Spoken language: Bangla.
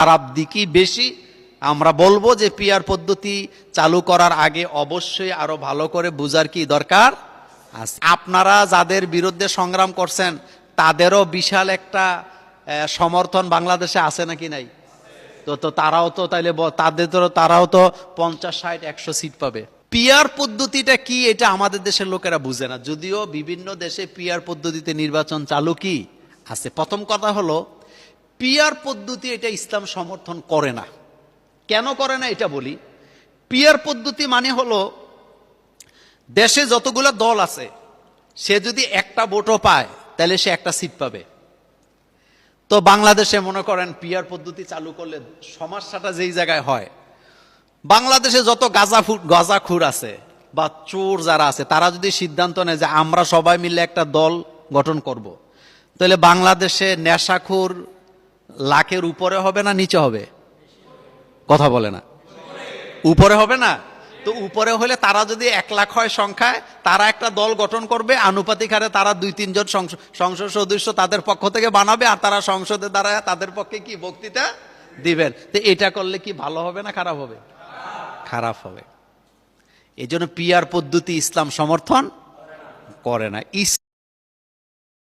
খারাপ দিকই বেশি। আমরা বলব যে পিয়ার পদ্ধতি চালু করার আগে অবশ্যই আরও ভালো করে বুঝার কি দরকার? আপনারা যাদের বিরুদ্ধে সংগ্রাম করছেন তাদেরও বিশাল একটা সমর্থন বাংলাদেশে আছে নাকি নাই? তো তো তারাও তো তাইলে তাদের তো তারাও তো পঞ্চাশ ষাট একশো সিট পাবে। পিয়ার পদ্ধতিটা কি এটা আমাদের দেশের লোকেরা বুঝে না। যদিও বিভিন্ন দেশে পিয়ার পদ্ধতিতে নির্বাচন চালু কি? আছে। প্রথম কথা হলো পিয়ার পদ্ধতি এটা ইসলাম সমর্থন করে না কেন করে না এটা বলি পিয়ার পদ্ধতি মানে হলো, দেশে যতগুলো দল আছে, সে যদি একটা ভোটও পায়, তাহলে সে একটা সিট পাবে তো বাংলাদেশে মনে করেন পিয়ার পদ্ধতি চালু করলে সমস্যাটা যেই জায়গায় হয়, বাংলাদেশে যত গাঁজাফুর গাঁজাখুর আছে বা চোর যারা আছে, তারা যদি সিদ্ধান্ত নেয় যে আমরা সবাই মিলে একটা দল গঠন করব। তাহলে বাংলাদেশে নেশাখুর লাখের উপরে হবে না নিচে হবে? কথা বলে না। উপরে হবে না? তো উপরে হলে তারা যদি এক লাখ হয় সংখ্যায়, তারা একটা দল গঠন করবে, আনুপাতিক হারে তারা দুই তিনজন সংসদ সদস্য তাদের পক্ষ থেকে বানাবে, আর তারা সংসদে দ্বারা তাদের পক্ষে কি বক্তৃতা দিবেন? তো এটা করলে কি ভালো হবে না খারাপ হবে? খারাপ হবে। এই জন্য পিয়ার পদ্ধতি ইসলাম সমর্থন করে না।